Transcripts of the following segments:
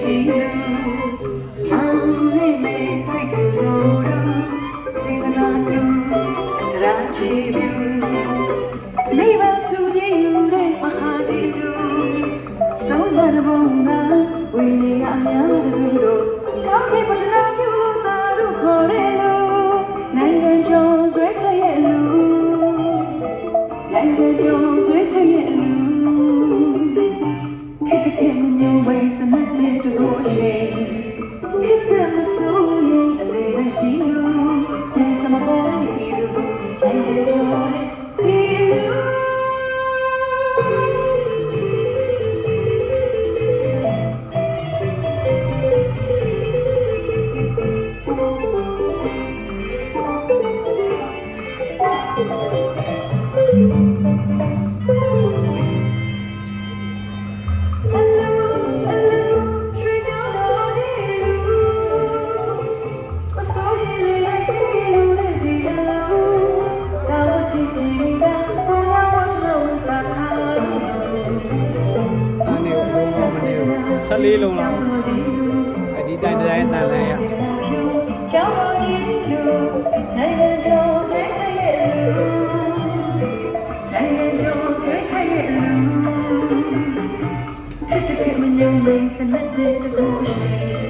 To you. မနေဘူး14လုံးလောက်အဒီတိုင်းတိုင်းတန်လဲရကျောင်းတော်ကြီးလူနိုင်ငံကျော်ဆိုင်ထိုက်ရဲ့လူနိုင်ငံကျော်ဆိုင်ထိုက်ရဲ့လူဖြစ်တဲ့မငြိမ်မစနစ်တဲ့ကိုရှိ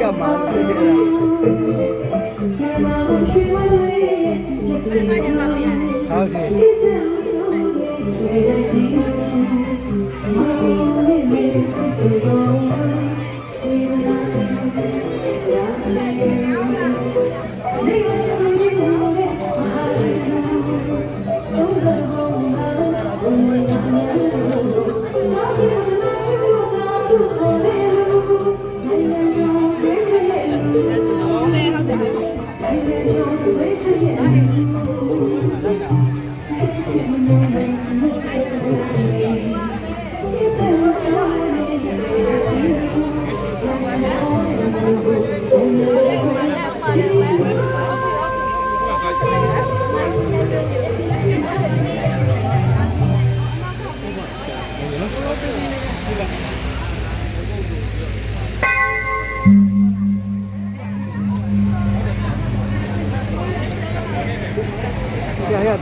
ကပ်မှာတွေ့ခဲ့တာအဲ့ဒါကျစားလို့ရတယ်ဟုတ်ကဲ့အဲ့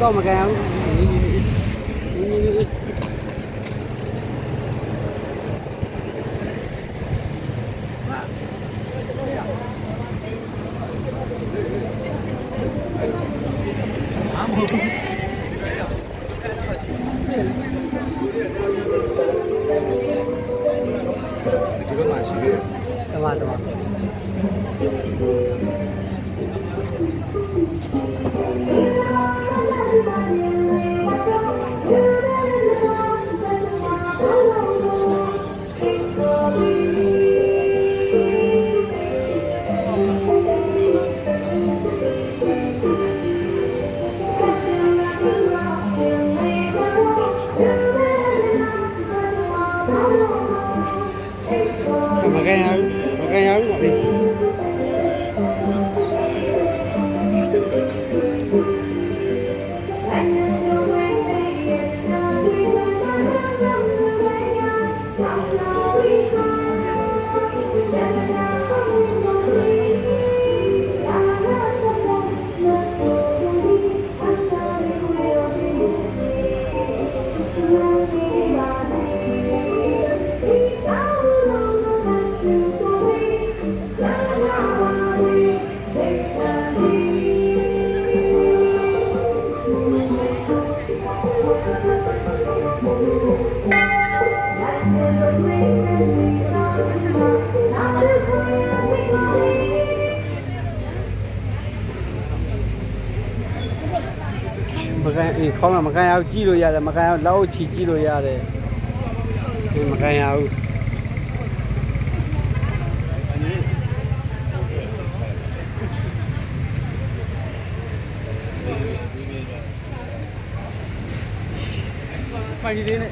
có கோமக்காய் I'm hoping. Kaya gọi đi န်ရဘူးပါလေ မကန်အေးခေါင်းကမကန်ရဘူးကြည့်လို့ရတယ်မကန်ရဘူးလောက်ချီကြည့်လို့ရတယ်ဒီမကန်ရဘူးပိုင်ဒီလေးနဲ့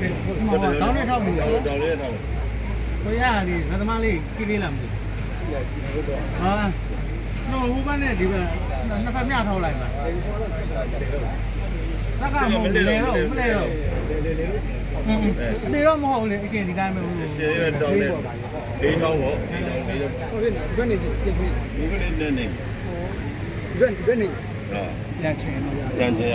လိုက်တောင်းနေထောက်ပြီတောင်းနေထောက်ကိုရလေးသသမားလေးကြည့်လေးလားမသိဟာတော့ဟိုဘက်နဲ့ဒီဘက်နှစ်ဖက်မျှထောက်လိုက်ပါတက်ကမဟုတ်လေတော့မလဲတော့ဒီတော့မဟုတ်လေအကင်ဒီတိုင်းပဲဟုတ်ကျေရတောင်းနေဒေးထောင်းပေါ့ဒေးထောင်းဒေးဟုတ်တယ်ဒီကနေပြင်ပြင်ဒီကနေ့နေနေဒီကနေဒီကနေဟာရန်ချင်တော့ရရန်ချေရ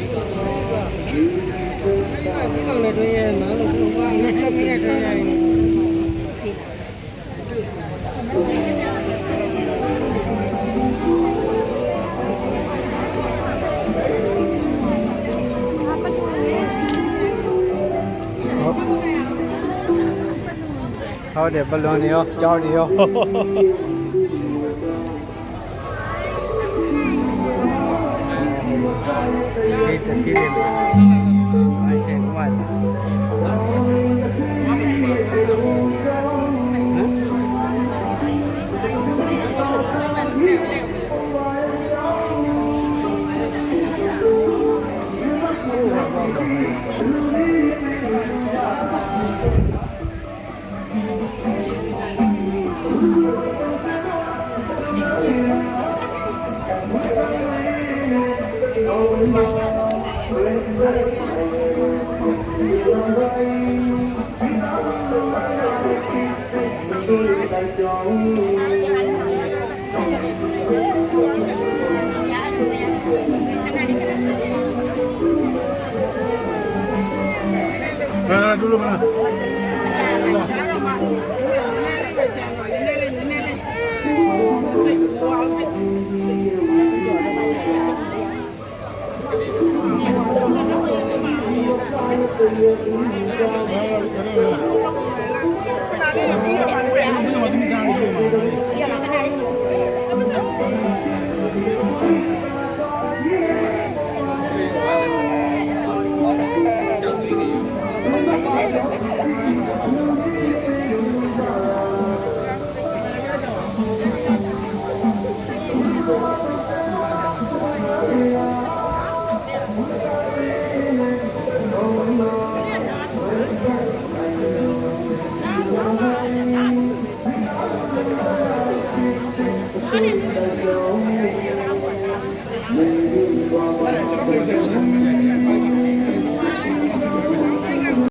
ကောင်လည်းတွင်းရဲမှာလို့သူကလည်းပြည့်တွင်းရဲနေပြီဟုတ်တယ်ဘလွန်တွေရောကြောက်တွေရောဒီတတိလေးမှာအ Mana dulu mana? Thank you.